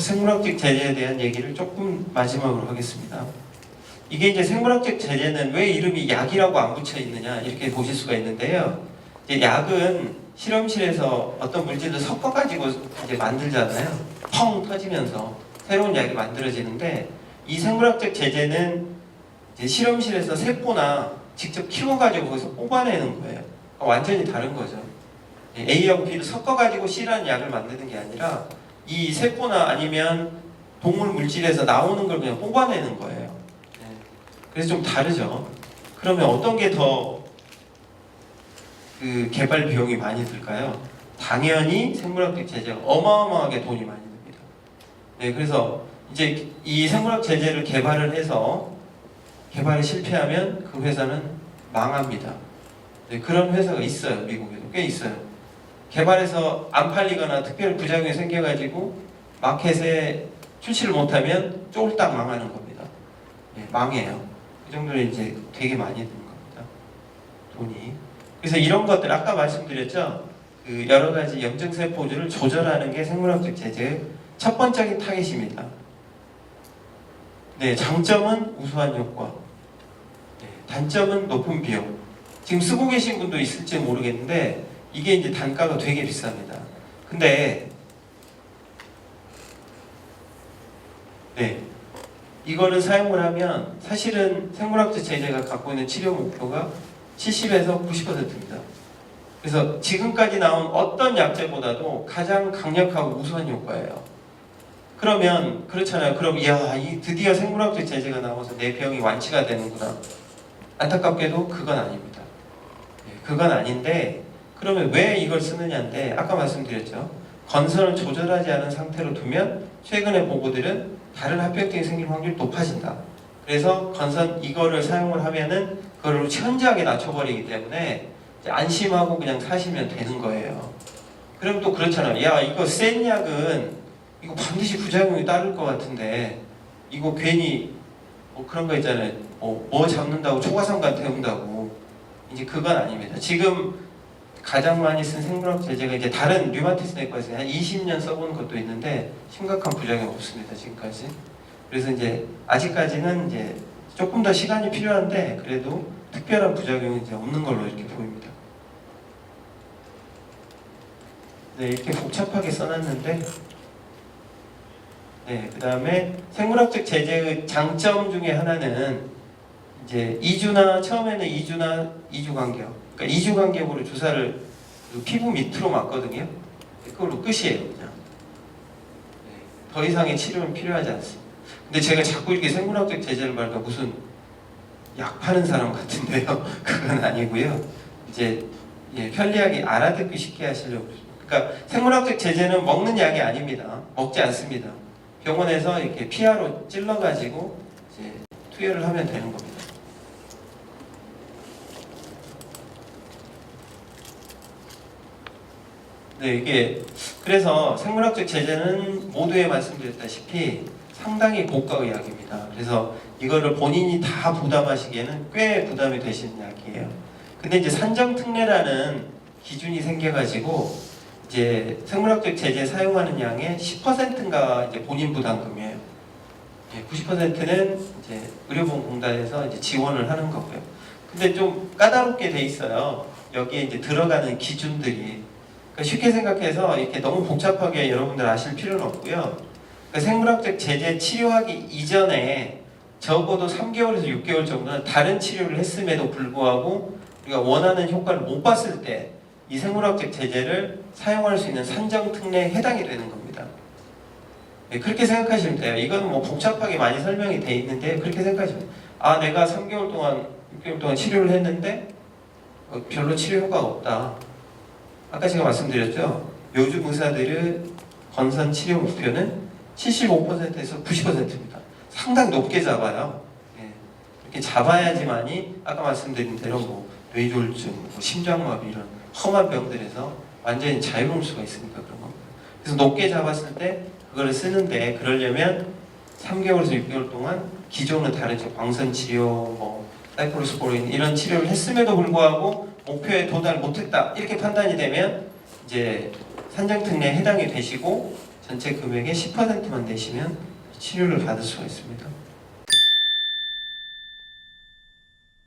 생물학적 제재에 대한 얘기를 조금 마지막으로 하겠습니다. 이게 이제 생물학적 제재는 왜 이름이 약이라고 안 붙여 있느냐 이렇게 보실 수가 있는데요. 이제 약은 실험실에서 어떤 물질을 섞어가지고 이제 만들잖아요. 펑 터지면서 새로운 약이 만들어지는데 이 생물학적 제재는 실험실에서 세포나 직접 키워가지고 거기서 뽑아내는 거예요. 완전히 다른 거죠. A하고 B를 섞어가지고 C라는 약을 만드는 게 아니라 이 세포나 아니면 동물 물질에서 나오는 걸 그냥 뽑아내는 거예요. 네. 그래서 좀 다르죠. 그러면 어떤 게 더 그 개발 비용이 많이 들까요? 당연히 생물학적 제재가 어마어마하게 돈이 많이 듭니다. 네, 그래서 이제 이 생물학 제재를 개발을 해서 개발에 실패하면 그 회사는 망합니다. 네, 그런 회사가 있어요. 미국에도 꽤 있어요. 개발해서 안 팔리거나 특별 부작용이 생겨가지고 마켓에 출시를 못하면 쫄딱 망하는 겁니다. 예, 망해요. 그 정도는 이제 되게 많이 드는 겁니다. 돈이. 그래서 이런 것들 아까 말씀드렸죠. 그 여러 가지 염증세포들을 조절하는 게 생물학적 제재의 첫 번째인 타겟입니다. 네, 장점은 우수한 효과. 네, 단점은 높은 비용. 지금 쓰고 계신 분도 있을지 모르겠는데 이게 이제 단가가 되게 비쌉니다. 근데 네 이거를 사용을 하면 사실은 생물학적 제재가 갖고 있는 치료 목표가 70에서 90%입니다. 그래서 지금까지 나온 어떤 약제보다도 가장 강력하고 우수한 효과예요. 그러면 그렇잖아요. 그럼 이야 이 드디어 생물학적 제재가 나와서 내 병이 완치가 되는구나. 안타깝게도 그건 아닙니다. 예, 그건 아닌데 그러면 왜 이걸 쓰느냐인데 아까 말씀드렸죠. 건선을 조절하지 않은 상태로 두면 최근의 보고들은 다른 합병증이 생길 확률이 높아진다. 그래서 건선 이거를 사용을 하면은 그걸 현저하게 낮춰버리기 때문에 안심하고 그냥 사시면 되는 거예요. 그럼 또 그렇잖아요. 야 이거 센 약은 이거 반드시 부작용이 따를 것 같은데 이거 괜히 뭐 그런 거 있잖아요. 뭐, 뭐 잡는다고 초과상관 태운다고 이제 그건 아닙니다. 지금 가장 많이 쓴 생물학 제제가 이제 다른 류마티스 내과에서 한 20년 써본 것도 있는데 심각한 부작용 없습니다 지금까지. 그래서 이제 아직까지는 이제 조금 더 시간이 필요한데 그래도 특별한 부작용이 이제 없는 걸로 이렇게 보입니다. 네 이렇게 복잡하게 써놨는데 네 그 다음에 생물학적 제재의 장점 중에 하나는 이제 2주나 처음에는 2주나 2주 간격 그러니까 2주 간격으로 주사를 그 피부 밑으로 맞거든요. 그걸로 끝이에요, 그냥. 네, 더 이상의 치료는 필요하지 않습니다. 근데 제가 자꾸 이렇게 생물학적 제재를 말까 무슨 약 파는 사람 같은데요. 그건 아니고요. 이제 예, 편리하게 알아듣기 쉽게 하시려고. 그러니까 생물학적 제재는 먹는 약이 아닙니다. 먹지 않습니다. 병원에서 이렇게 피하로 찔러가지고 이제 투여를 하면 되는 겁니다. 네, 이게 그래서 생물학적 제재는 모두에 말씀드렸다시피 상당히 고가 의 약입니다. 그래서 이거를 본인이 다 부담하시기에는 꽤 부담이 되시는 약이에요. 근데 이제 산정 특례라는 기준이 생겨가지고 이제 생물학적 제재 사용하는 양의 10%인가 이제 본인 부담금이에요. 90%는 이제 의료보험공단에서 이제 지원을 하는 거고요. 근데 좀 까다롭게 돼 있어요. 여기에 이제 들어가는 기준들이 그러니까 쉽게 생각해서 이렇게 너무 복잡하게 여러분들 아실 필요는 없고요. 그러니까 생물학적 제재 치료하기 이전에 적어도 3개월에서 6개월 정도는 다른 치료를 했음에도 불구하고 우리가 원하는 효과를 못 봤을 때 이 생물학적 제재를 사용할 수 있는 산정 특례에 해당이 되는 겁니다. 네, 그렇게 생각하시면 돼요. 이건 뭐 복잡하게 많이 설명이 돼 있는데 그렇게 생각하시면 돼요. 아 내가 3개월 동안 6개월 동안 치료를 했는데 어, 별로 치료 효과가 없다. 아까 제가 말씀드렸죠. 요즘 의사들의 건선 치료 목표는 75%에서 90%입니다. 상당히 높게 잡아요. 예. 이렇게 잡아야지만이 아까 말씀드린 대로 뭐 뇌졸중, 뭐 심장마비 이런 험한 병들에서 완전히 자유로울 수가 있으니까 그런 겁니다. 그래서 높게 잡았을 때 그거를 쓰는데 그러려면 3개월에서 6개월 동안 기존은 다른 저 광선 치료, 뭐 사이클로스포린 이런 치료를 했음에도 불구하고 목표에 도달 못했다 이렇게 판단이 되면 이제 산정특례에 해당이 되시고 전체 금액의 10%만 내시면 치료를 받을 수가 있습니다.